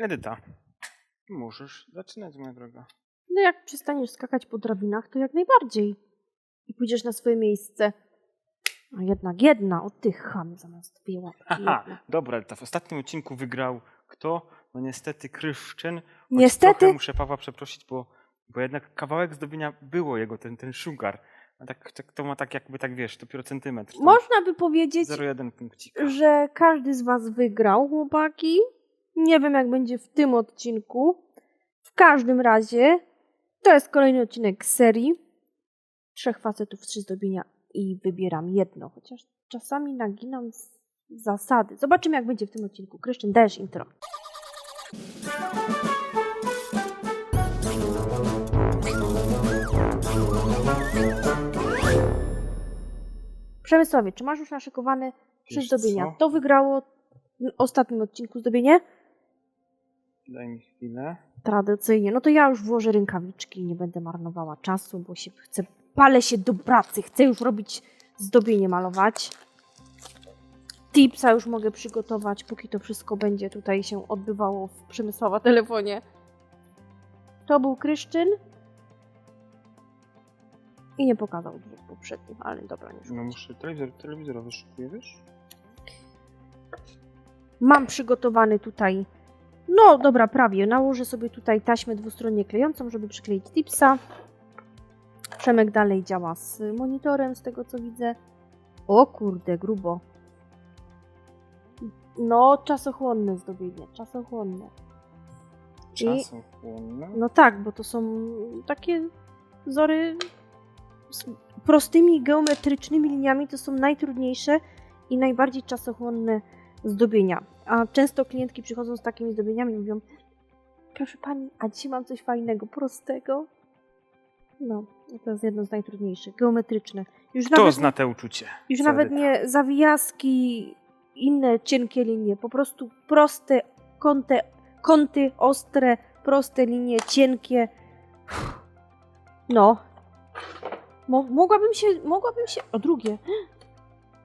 Edyta, możesz zaczynać, moja droga. No jak przestaniesz skakać po drabinach, to jak najbardziej. I pójdziesz na swoje miejsce. A jednak jedna od tych chamy zamiast. Haha, jedna. dobra, Edyta, w ostatnim odcinku wygrał kto? No niestety Kryszczyn. Niestety. Muszę Pawła przeprosić, bo, bo jednak kawałek zdobienia było jego, ten, ten sugar. A tak, tak, to ma tak jakby, tak wiesz, dopiero centymetr. Można by powiedzieć, 0,1 punkcik. że każdy z was wygrał, chłopaki. Nie wiem, jak będzie w tym odcinku. W każdym razie, to jest kolejny odcinek serii. Trzech facetów, trzy zdobienia i wybieram jedno, chociaż czasami naginam z zasady. Zobaczymy, jak będzie w tym odcinku. Kryszczyn, dajesz intro. Przemysławie, czy masz już naszykowane trzy Wiesz zdobienia? co? To wygrało w ostatnim odcinku zdobienie? Daj mi chwilę. Tradycyjnie. No to ja już włożę rękawiczki i nie będę marnowała czasu, bo się chcę, palę się do pracy, chcę już robić zdobienie malować. Tipsa już mogę przygotować, póki to wszystko będzie tutaj się odbywało w Przemysława telefonie. To był Kryszczyn. I nie pokazał dwóch poprzednich, ale dobra, nie No muszę telewizor, telewizor wyszukuję, wiesz? Mam przygotowany tutaj, no dobra, prawie. Nałożę sobie tutaj taśmę dwustronnie klejącą, żeby przykleić tipsa. Przemek dalej działa z monitorem, z tego co widzę. O kurde, grubo. No, czasochłonne zdobienie, czasochłonne. I- Czasochłonne. No tak, bo to są takie wzory z prostymi geometrycznymi liniami, to są najtrudniejsze i najbardziej czasochłonne zdobienia. A często klientki przychodzą z takimi zdobieniami i mówią proszę pani, a dzisiaj mam coś fajnego, prostego. No, to jest jedno z najtrudniejszych, geometryczne. Już Kto nawet, zna te uczucie? już nawet nie zawijaski, inne cienkie linie, po prostu proste kąty, kąty ostre, proste linie, cienkie. No. Mo mogłabym się, mogłabym się... O, drugie.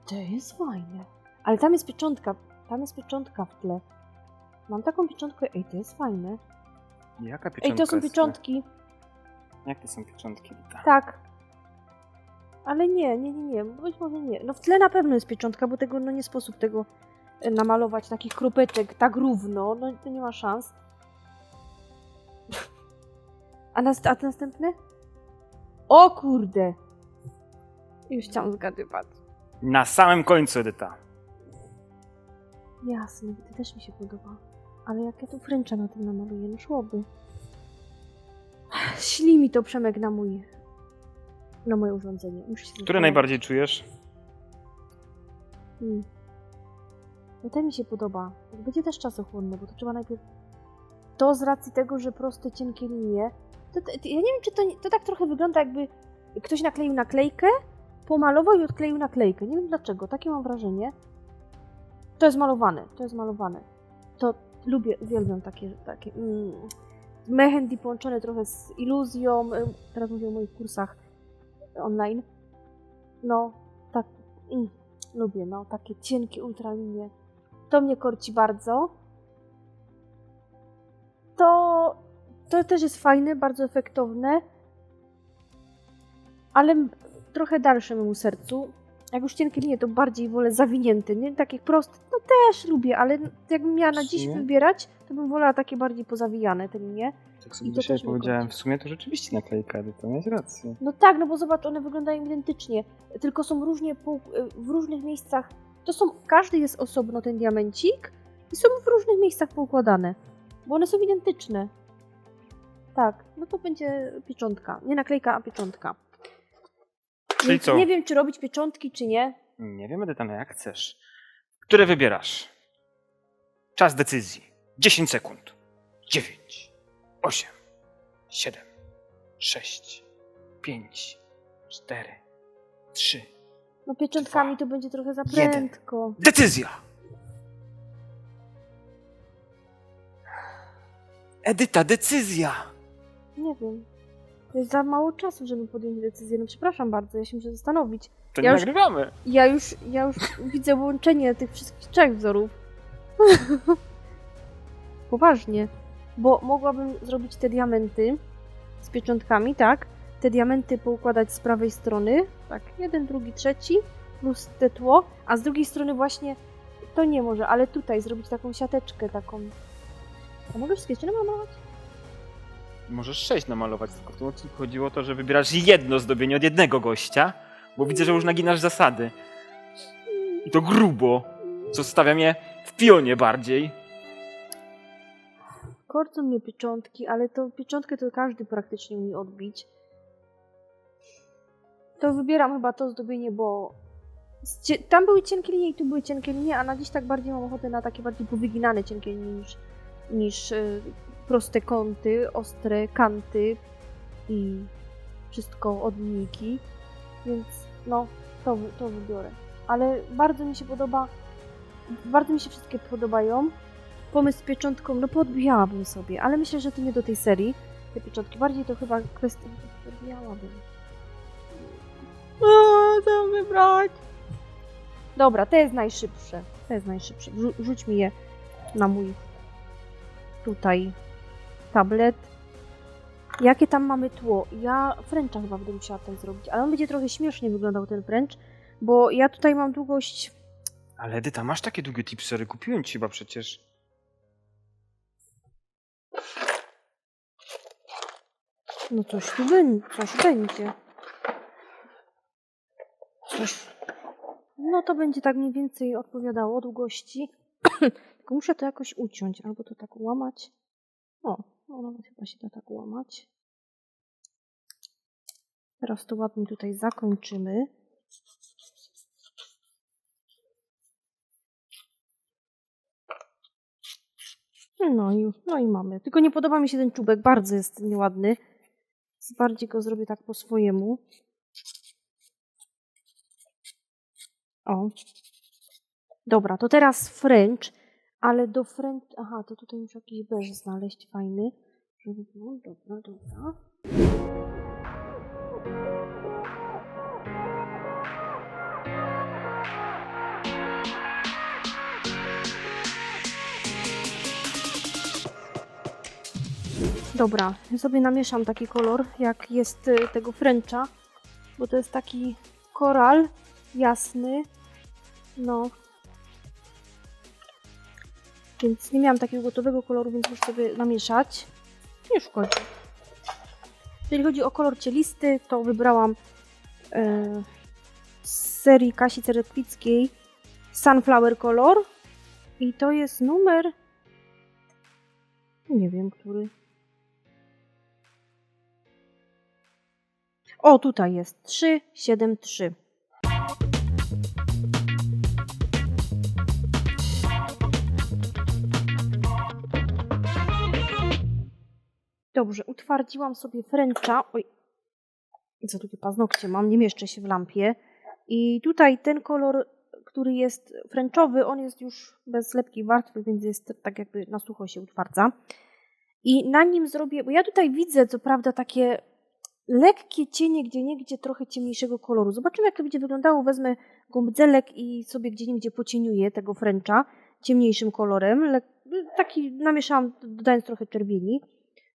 To jest fajne. Ale tam jest pieczątka, tam jest pieczątka w tle. Mam taką pieczątkę, ej, to jest fajne. Jaka pieczątka Ej, to są jest pieczątki? Jak to są pieczątki, tak. Ale nie, nie, nie, nie, być może nie. No w tle na pewno jest pieczątka, bo tego, no nie sposób tego e, namalować, takich kropeczek, tak równo, no to nie ma szans. A, nast a następny? O kurde! Już chciałam zgadywać. Na samym końcu, Edyta. Jasne, to też mi się podoba. Ale jak ja tu fręcza na tym namaluję, no szłoby. Śli mi to Przemek na mój... na moje urządzenie. Muszę się Które zastanowić. najbardziej czujesz? Hmm. No ten mi się podoba. Będzie też czasochłonny, bo to trzeba najpierw... To z racji tego, że proste, cienkie linie... To, to, ja nie wiem, czy to, to tak trochę wygląda jakby ktoś nakleił naklejkę, pomalował i odkleił naklejkę. Nie wiem dlaczego, takie mam wrażenie. To jest malowane, to jest malowane. To lubię, uwielbiam takie, takie mm, mehendy połączone trochę z iluzją. Teraz mówię o moich kursach online. No, tak, mm, lubię, no, takie cienkie ultralinie. To mnie korci bardzo. To, to też jest fajne, bardzo efektowne, ale trochę dalsze memu sercu. Jak już cienkie linie, to bardziej wolę zawinięte, nie? Takich prostych, no też lubię, ale jakbym miała na dziś wybierać, to bym wolała takie bardziej pozawijane te linie. Tak sobie I to mnie powiedziałem, w sumie to rzeczywiście naklejka, Edyta, miałeś rację. No tak, no bo zobacz, one wyglądają identycznie, tylko są różnie pół, w różnych miejscach. To są, każdy jest osobno ten diamencik i są w różnych miejscach poukładane, bo one są identyczne. Tak, no to będzie pieczątka. Nie naklejka, a pieczątka. Czyli co? nie wiem, czy robić pieczątki, czy nie. Nie wiem, Edyta, no jak chcesz. Które wybierasz? Czas decyzji. 10 sekund. 9, 8, 7, 6, 5, 4, 3. No pieczątkami Dwa, to będzie trochę za jeden. prędko. Decyzja! Edyta, decyzja! Nie wiem. To jest za mało czasu, żeby podjąć decyzję. No przepraszam bardzo, ja się muszę zastanowić. To Ja nie już- nagrywamy. Ja już, ja już widzę łączenie tych wszystkich trzech wzorów. poważnie, bo mogłabym zrobić te diamenty z pieczątkami, tak? Te diamenty poukładać z prawej strony, tak, jeden, drugi, trzeci, plus te tło, a z drugiej strony właśnie, to nie może, ale tutaj zrobić taką siateczkę, taką... A mogę wszystkie ściany malować? Możesz sześć namalować, tylko w tym odcinku chodziło o to, że wybierasz jedno zdobienie od jednego gościa, bo widzę, że już naginasz zasady. I to grubo, co stawia mnie w pionie bardziej. Korcą mnie pieczątki, ale to pieczątkę to każdy praktycznie umie odbić. To wybieram chyba to zdobienie, bo tam były cienkie linie i tu były cienkie linie, a na dziś tak bardziej mam ochotę na takie bardziej powyginane cienkie linie niż, niż y, proste kąty, ostre kanty i wszystko od linijki. Więc no, to, to wybiorę. Ale bardzo mi się podoba, bardzo mi się wszystkie podobają pomysł z pieczątką, no podbijałabym sobie, ale myślę, że to nie do tej serii, te pieczątki. Bardziej to chyba kwestia, podbijałabym. O, co wybrać? Dobra, to jest najszybsze. To jest najszybsze. Rzu- rzuć mi je na mój tutaj tablet. Jakie tam mamy tło? Ja Frencha chyba będę musiała ten zrobić, ale on będzie trochę śmiesznie wyglądał ten French, bo ja tutaj mam długość Ale Edyta, masz takie długie tipsery, kupiłem ci chyba przecież. No coś tu będzie, coś będzie. Coś. No to będzie tak mniej więcej odpowiadało długości. Tylko muszę to jakoś uciąć, albo to tak łamać. O, nawet chyba się da tak łamać. Teraz to ładnie tutaj zakończymy. No i, no i mamy. Tylko nie podoba mi się ten czubek, bardzo jest nieładny. Bardziej go zrobię tak po swojemu. O. Dobra, to teraz French, ale do French... Aha, to tutaj muszę jakiś beż znaleźć fajny. Żeby było, dobra, dobra. Dobra, sobie namieszam taki kolor, jak jest y, tego Frencha, bo to jest taki koral jasny. No. Więc nie miałam takiego gotowego koloru, więc muszę sobie namieszać. Nie szkodzi. Jeżeli chodzi o kolor cielisty, to wybrałam e, z serii Kasi Ceretwickiej Sunflower Color. I to jest numer... Nie wiem, który. O, tutaj jest 3, Dobrze, utwardziłam sobie Frencha. Oj, za długie paznokcie mam, nie mieszczę się w lampie. I tutaj ten kolor, który jest Frenchowy, on jest już bez lepkiej warstwy, więc jest tak jakby na sucho się utwardza. I na nim zrobię, bo ja tutaj widzę co prawda takie lekkie cienie, gdzie niegdzie trochę ciemniejszego koloru. Zobaczymy, jak to będzie wyglądało. Wezmę gąbdzelek i sobie gdzie niegdzie pocieniuję tego Frencha ciemniejszym kolorem. Taki namieszałam, dodając trochę czerwieni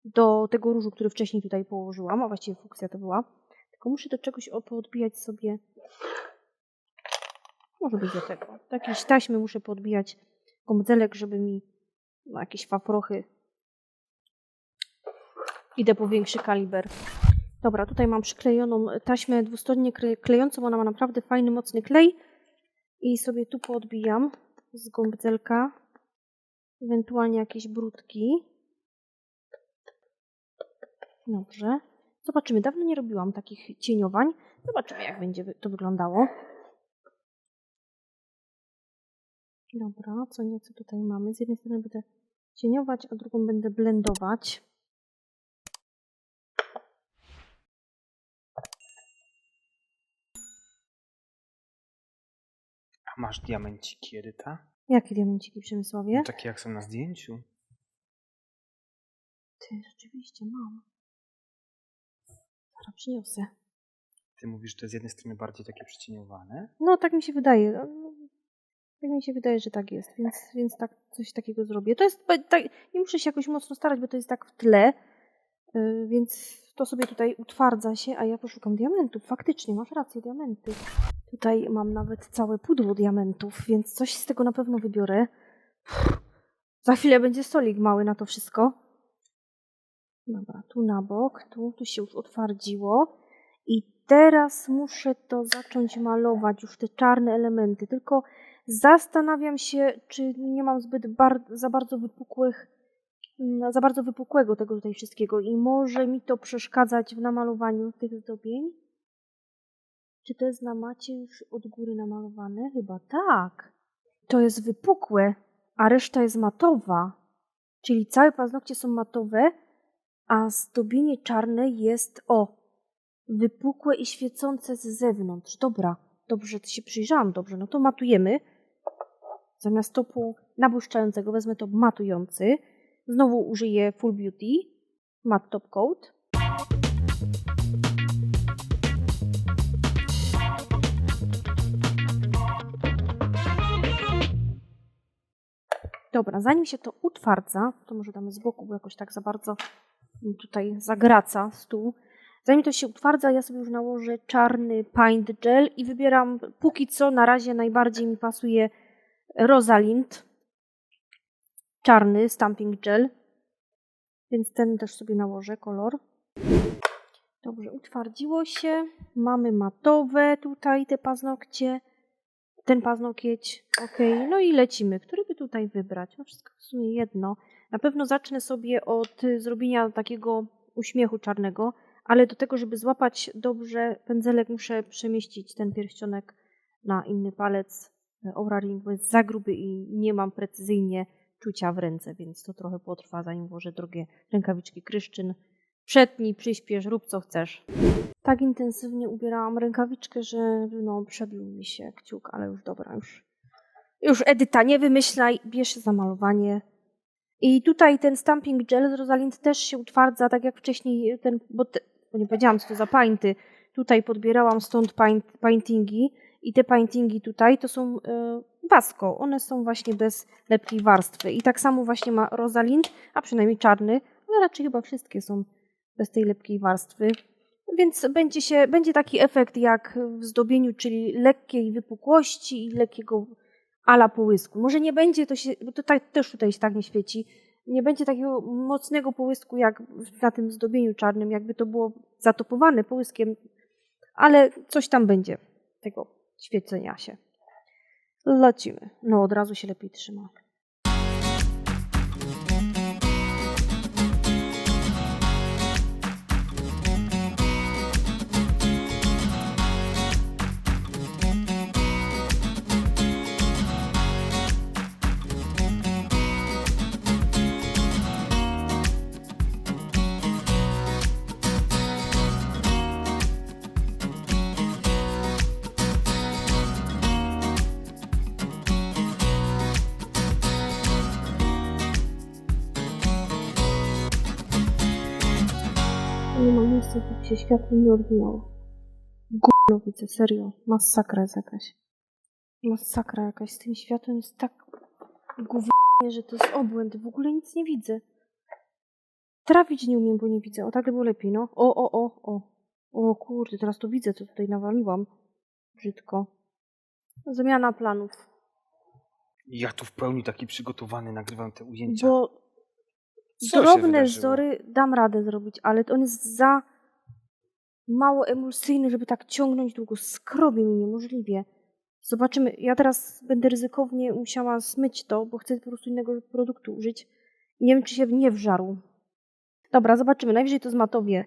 do tego różu, który wcześniej tutaj położyłam, a właściwie fukcja to była. Tylko muszę do czegoś poodbijać sobie. Może być do tego. Do jakiejś taśmy muszę poodbijać gąbdzelek, żeby mi no, jakieś fafrochy. Idę po większy kaliber. Dobra, tutaj mam przyklejoną taśmę dwustronnie kle- klejącą. Ona ma naprawdę fajny, mocny klej. I sobie tu poodbijam z gąbdelka. Ewentualnie jakieś brudki. Dobrze. Zobaczymy. Dawno nie robiłam takich cieniowań. Zobaczymy, jak będzie to wyglądało. Dobra, co nieco tutaj mamy. Z jednej strony będę cieniować, a drugą będę blendować. A masz diamenciki, Edyta? Jakie diamenciki Przemysławie? No, takie jak są na zdjęciu. Ty, rzeczywiście mam. Zaraz przyniosę. Ty mówisz, że to jest z jednej strony bardziej takie przycieniowane, No, tak mi się wydaje. No, Tak mi się wydaje, że tak jest, więc, więc tak, coś takiego zrobię. To jest, tak, nie muszę się jakoś mocno starać, bo to jest tak w tle, yy, więc to sobie tutaj utwardza się, a ja poszukam diamentów. Faktycznie, masz rację, diamenty. Tutaj mam nawet całe pudło diamentów, więc coś z tego na pewno wybiorę. Za chwilę będzie stolik mały na to wszystko. Dobra, tu na bok, tu, tu się już utwardziło. I teraz muszę to zacząć malować, już te czarne elementy. Tylko zastanawiam się, czy nie mam zbyt bar za bardzo wypukłych, mm, za bardzo wypukłego tego tutaj wszystkiego i może mi to przeszkadzać w namalowaniu tych zdobień. Czy to jest na macie już od góry namalowane? Chyba tak. To jest wypukłe, a reszta jest matowa. Czyli całe paznokcie są matowe, a zdobienie czarne jest o wypukłe i świecące z zewnątrz. Dobra, dobrze, się przyjrzałam dobrze. No to matujemy. Zamiast topu nabłyszczającego wezmę top matujący. Znowu użyję Full Beauty. Matte Top Coat. Dobra, zanim się to utwardza, to może damy z boku, bo jakoś tak za bardzo tutaj zagraca stół. Zanim to się utwardza, ja sobie już nałożę czarny paint gel i wybieram póki co na razie najbardziej mi pasuje Rosalind. Czarny stamping gel. Więc ten też sobie nałożę kolor. Dobrze, utwardziło się. Mamy matowe tutaj te paznokcie. Ten paznokieć. Ok, no i lecimy. Który by tutaj wybrać? No wszystko w sumie jedno. Na pewno zacznę sobie od y, zrobienia takiego uśmiechu czarnego, ale do tego, żeby złapać dobrze pędzelek, muszę przemieścić ten pierścionek na inny palec Aura Ring, bo jest za gruby i nie mam precyzyjnie czucia w ręce, więc to trochę potrwa, zanim włożę drogie rękawiczki kryszczyn. Przetnij, przyspiesz, rób co chcesz. Tak intensywnie ubierałam rękawiczkę, że no, przebił mi się kciuk, ale już dobra, już, już Edyta, nie wymyślaj, bierz się za malowanie. I tutaj ten stamping gel z Rosalind też się utwardza, tak jak wcześniej ten, bo, te, bo nie powiedziałam co to za painty. Tutaj podbierałam stąd paint, paintingi i te paintingi tutaj to są y, Vasco. One są właśnie bez lepkiej warstwy. I tak samo właśnie ma Rosalind, a przynajmniej czarny, ale raczej chyba wszystkie są bez tej lepkiej warstwy. Więc będzie, się, będzie taki efekt jak w zdobieniu, czyli lekkiej wypukłości i lekkiego ala połysku. Może nie będzie to się, bo to tak, też tutaj się tak nie świeci, nie będzie takiego mocnego połysku jak na tym zdobieniu czarnym, jakby to było zatopowane połyskiem, ale coś tam będzie tego świecenia się. Lecimy. No od razu się lepiej trzyma. Miejsca, żeby się światło nie odbijało. Gówno widzę, serio. Masakra jest jakaś. Masakra jakaś. Z tym światłem jest tak gównie, że to jest obłęd. W ogóle nic nie widzę. Trafić nie umiem, bo nie widzę. O, tak by było lepiej, no. O, o, o, o. O kurde, teraz to widzę, co tutaj nawaliłam. Brzydko. Zmiana planów. Ja tu w pełni taki przygotowany nagrywam te ujęcia. Bo Co drobne wzory dam radę zrobić, ale on jest za mało emulsyjny, żeby tak ciągnąć długo. Skrobie mi niemożliwie. Zobaczymy. Ja teraz będę ryzykownie musiała smyć to, bo chcę po prostu innego produktu użyć. Nie wiem, czy się nie wżarł. Dobra, zobaczymy. Najwyżej to zmatowie.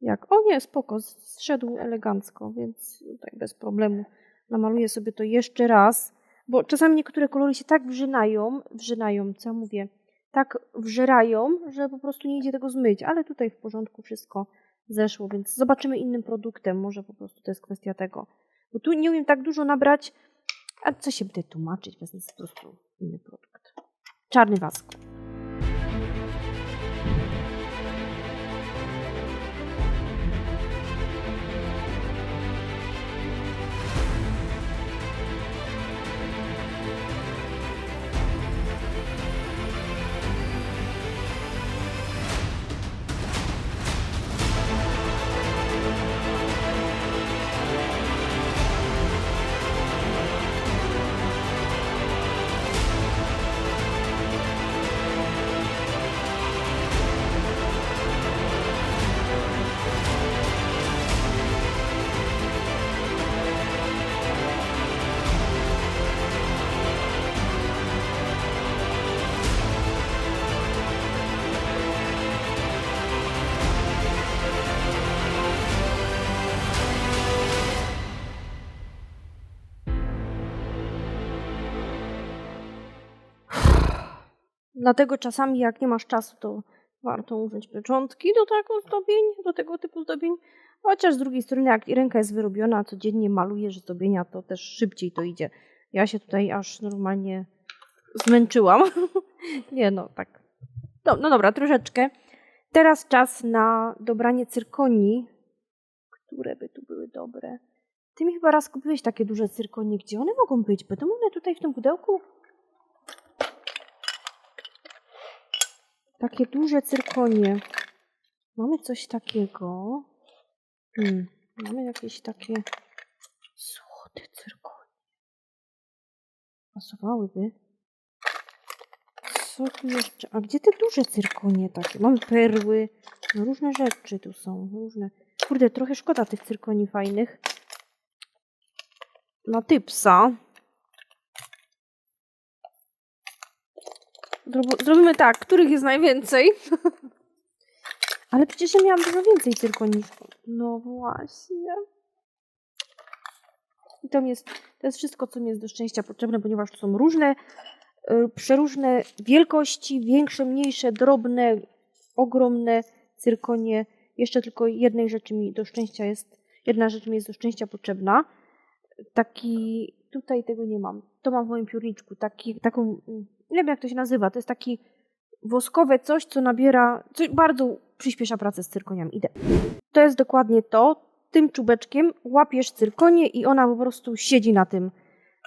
Jak? O nie, spoko. Zszedł elegancko, więc tutaj bez problemu namaluję sobie to jeszcze raz. Bo czasami niektóre kolory się tak wrzynają, wrzynają, co ja mówię, tak wżerają, że po prostu nie idzie tego zmyć, ale tutaj w porządku wszystko zeszło, więc zobaczymy innym produktem, może po prostu to jest kwestia tego. Bo tu nie umiem tak dużo nabrać, a co się będzie tłumaczyć, wezmę po prostu inny produkt. Czarny wask. Dlatego czasami jak nie masz czasu, to warto użyć pieczątki do tego zdobień, do tego typu zdobień. Chociaż z drugiej strony, jak ręka jest wyrobiona, a codziennie malujesz zdobienia, to też szybciej to idzie. Ja się tutaj aż normalnie zmęczyłam. nie no, tak. No, no dobra, troszeczkę. Teraz czas na dobranie cyrkonii. Które by tu były dobre? Ty mi chyba raz kupiłeś takie duże cyrkonie. Gdzie one mogą być? Będą one tutaj w tym pudełku? Takie duże cyrkonie. Mamy coś takiego. Hmm. Mamy jakieś takie złote cyrkonie. Pasowałyby. Co tu jeszcze? A gdzie te duże cyrkonie takie? Mamy perły. No różne rzeczy tu są. Różne. Kurde, trochę szkoda tych cyrkoni fajnych. Na typsa. Zrobimy tak, których jest najwięcej? Ale przecież ja miałam dużo więcej cyrkoni. No właśnie. I to, jest, to jest wszystko, co mi jest do szczęścia potrzebne, ponieważ to są różne, y, przeróżne wielkości, większe, mniejsze, drobne, ogromne cyrkonie. Jeszcze tylko jednej rzeczy mi do szczęścia jest, jedna rzecz mi jest do szczęścia potrzebna. Taki, tutaj tego nie mam. To mam w moim piórniczku. Taki, taką, nie wiem jak to się nazywa, to jest taki woskowe coś, co nabiera, co bardzo przyspiesza pracę z cyrkoniami. Idę. To jest dokładnie to. Tym czubeczkiem łapiesz cyrkonię i ona po prostu siedzi na tym.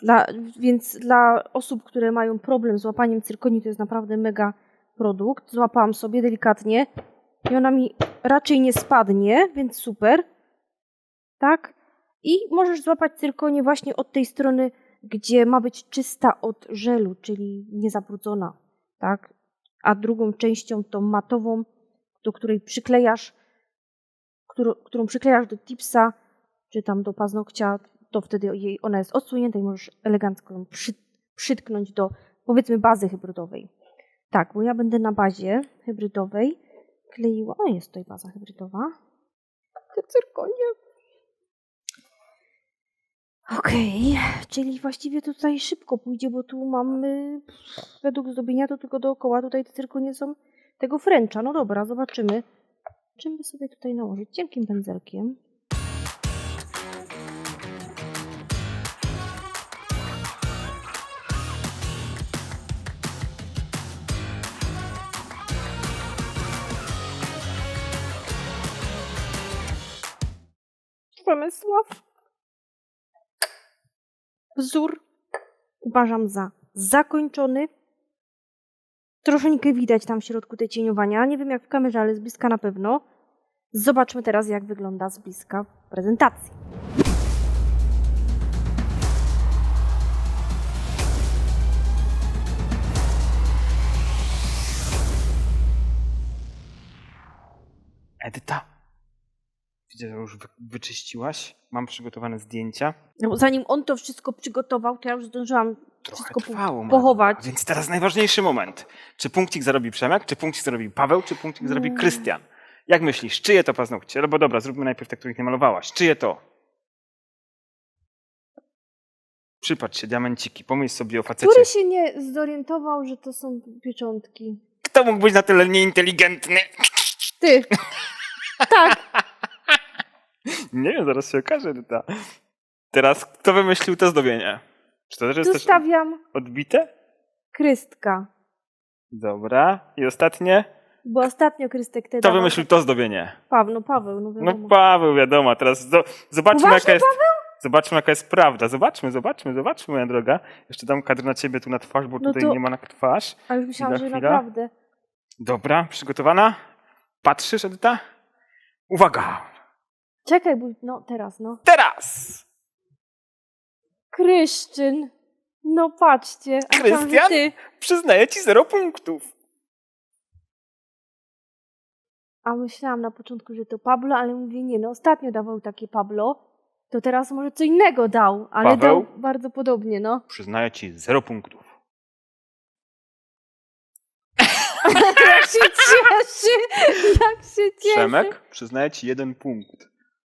Dla, więc dla osób, które mają problem z łapaniem cyrkonii, to jest naprawdę mega produkt. Złapałam sobie delikatnie i ona mi raczej nie spadnie, więc super. Tak? I możesz złapać cyrkonię właśnie od tej strony, gdzie ma być czysta od żelu, czyli niezabrudzona. Tak? A drugą częścią tą matową, do której przyklejasz, którą, którą przyklejasz do tipsa, czy tam do paznokcia, to wtedy jej ona jest odsunięta i możesz elegancko ją przy, przytknąć do powiedzmy bazy hybrydowej. Tak, bo ja będę na bazie hybrydowej kleiła. O, jest tutaj baza hybrydowa. Te cyrkonie. Okej, czyli właściwie tutaj szybko pójdzie, bo tu mamy według zdobienia to tylko dookoła tutaj te cyrkonie są tego fręcza. No dobra, zobaczymy. Czym by sobie tutaj nałożyć? Cienkim pędzelkiem. Przemysław. Wzór uważam za zakończony. Troszeczkę widać tam w środku te cieniowania. Nie wiem jak w kamerze, ale z bliska na pewno. Zobaczmy teraz, jak wygląda z bliska w prezentacji. Edyta. Widzę, że już wy- wyczyściłaś. Mam przygotowane zdjęcia. No, zanim on to wszystko przygotował, to ja już zdążyłam Trochę wszystko trwało. pochować. Więc teraz najważniejszy moment. Czy punkcik zarobi Przemek, czy punkcik zarobi Paweł, czy punkcik zarobi Mm. Krystian? Jak myślisz, czyje to paznokcie? No bo dobra, zróbmy najpierw te, których nie malowałaś. Czyje to? Przypatrz się, diamenciki. Pomyśl sobie o facecie. Który się nie zorientował, że to są pieczątki? Kto mógł być na tyle nieinteligentny? Ty! tak! Nie wiem, zaraz się okaże, Edyta. Teraz, kto wymyślił to zdobienie? Czy to też jest Tu też stawiam odbite? Krystka. Dobra. I ostatnie? Bo ostatnio Krystek te Kto dawał- wymyślił to zdobienie? Paweł, no Paweł, no No wiadomo. Paweł, wiadomo. Teraz zo- zobaczmy, Uważaj, jaka jest... Zobaczmy, jaka jest prawda. Zobaczmy, zobaczmy, zobaczmy, moja droga. Jeszcze dam kadr na ciebie tu na twarz, bo No tutaj to- nie ma na twarz. A już myślałam, że naprawdę. Dobra, przygotowana? Patrzysz, Edyta? Uwaga! Czekaj, bo no teraz, no. Teraz! Kryszczyn! No patrzcie, a myślałam, że Krystian? ty. Przyznaję ci zero punktów. A myślałam na początku, że to Pablo, ale mówię nie, no ostatnio dawał takie Pablo, to teraz może co innego dał, ale Paweł? dał bardzo podobnie, no. Przyznaję ci zero punktów. jak się cieszy! Jak się cieszy! Przemek, przyznaję ci jeden punkt.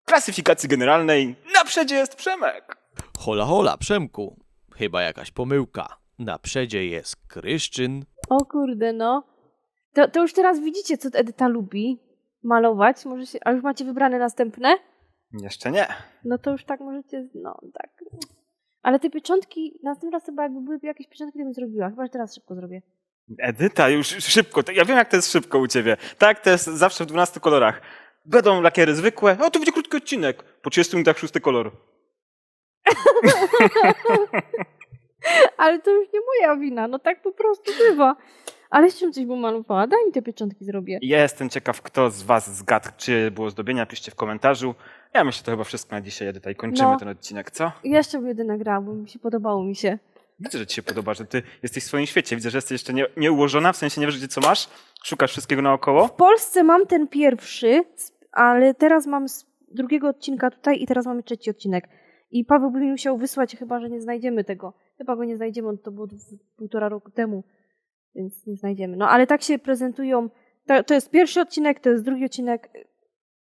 Klasyfikacji generalnej na przedzie jest Przemek. Hola, hola, Przemku. Chyba jakaś pomyłka. Na przedzie jest Kryszczyn, O kurde, no. To, to już teraz widzicie, co Edyta lubi malować. Może się, a już macie wybrane następne? Jeszcze nie. No to już tak możecie, no tak. Ale te pieczątki, następny raz chyba jakby były jakieś pieczątki, to bym zrobiła. Chyba, że teraz szybko zrobię. Edyta, już szybko. Ja wiem, jak to jest szybko u ciebie. Tak, to jest zawsze w 12 kolorach. Będą lakiery zwykłe. O, to będzie krótki odcinek. Po 30 minutach szósty kolor. Ale to już nie moja wina, no tak po prostu bywa. Ale jeszcze coś bym malowała. Daj mi te pieczątki zrobię. Jestem ciekaw, kto z was zgadł, czy było zdobienia. Piszcie w komentarzu. Ja myślę, to chyba wszystko na dzisiaj, Edyta. I kończymy No. ten odcinek, co? Jeszcze bym jeden nagrała, bo mi się podobało mi się. Widzę, że ci się podoba, że ty jesteś w swoim świecie. Widzę, że jesteś jeszcze nie, nieułożona, w sensie nie wiesz, gdzie co masz. Szukasz wszystkiego naokoło. W Polsce mam ten pierwszy, ale teraz mam z drugiego odcinka tutaj i teraz mamy trzeci odcinek. I Paweł by mi musiał wysłać, chyba że nie znajdziemy tego. Chyba go nie znajdziemy, on to było półtora roku temu, więc nie znajdziemy. No ale tak się prezentują. To, to jest pierwszy odcinek, to jest drugi odcinek.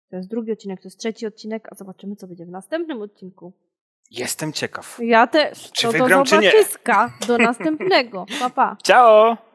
To jest drugi odcinek, to jest trzeci odcinek, a zobaczymy, co będzie w następnym odcinku. Jestem ciekaw. Ja też. Czy to wygram, do czy nie? Do następnego. Pa, pa. Ciao!